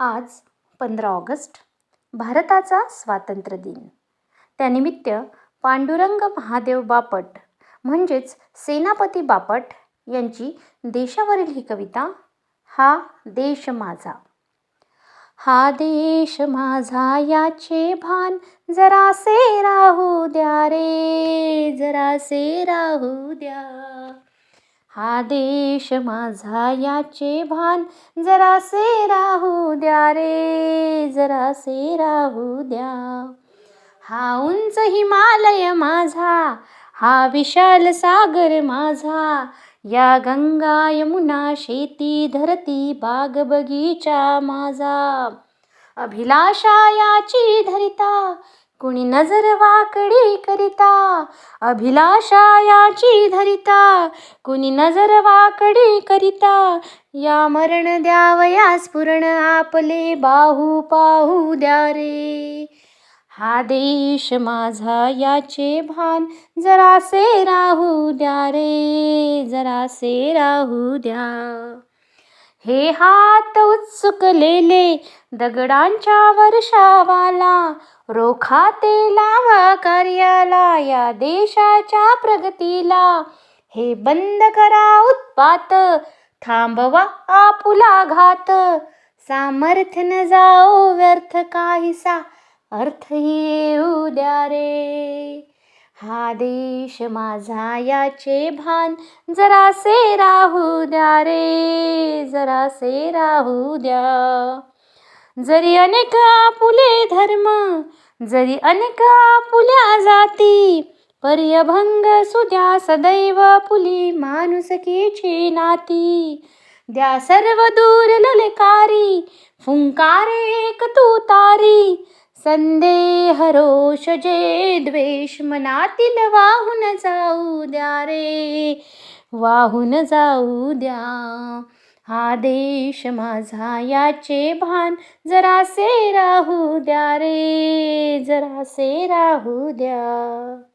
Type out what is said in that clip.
आज पंधरा ऑगस्ट भारताचा स्वातंत्र्य दिन. त्यानिमित्त पांडुरंग महादेव बापट म्हणजेच सेनापती बापट यांची देशावरील ही कविता हा देश माझा. हा देश माझा याचे भान जरासे राहू द्या रे जरासे राहू द्या. हा देश माझा याचे भान. जरासे राहू द्या रे जरासे राहू द्या. हा उंच हिमालय माझा हा विशाल सागर माझा. या गंगा यमुना शेती धरती बाग बगीचा माझा. अभिलाषा याची धरिता कुणी नजर वाकडी करिता अभिलाषा याची धरिता. कुणी नजर वाकडी करिता या मरण द्यावया स्फुरण आपले बाहू पाहू द्या रे. हा देश माझा याचे भान जरासे राहू द्या रे जरासे राहू द्या. हे हात उत्सुकलेले दगडांच्या वर्षावाला रोखा ते लावा कार्याला या देशाच्या प्रगतीला. हे बंद करा उत्पात थांबवा आपुला घात. सामर्थ्य न जाओ व्यर्थ काहीसा अर्थ येऊ द्या रे. हा देश माझा याचे भान जरासे राहू द्या रे जरासे राहू द्या. जरी अनेक आपुले धर्म जरी अनेक आपुल्या जाती पर्यभंग सुद्या सदैव पुली माणुसकीची नाती. द्या सर्व दूर ललकारी फुंकारे एक तू तारी. संदेह रोष जे द्वेष मनातील वाहून जाऊ द्या रे वाहून जाऊ द्या. हा देश माझा याचे भान. जरासे राहू द्या रे जरासे राहू द्या.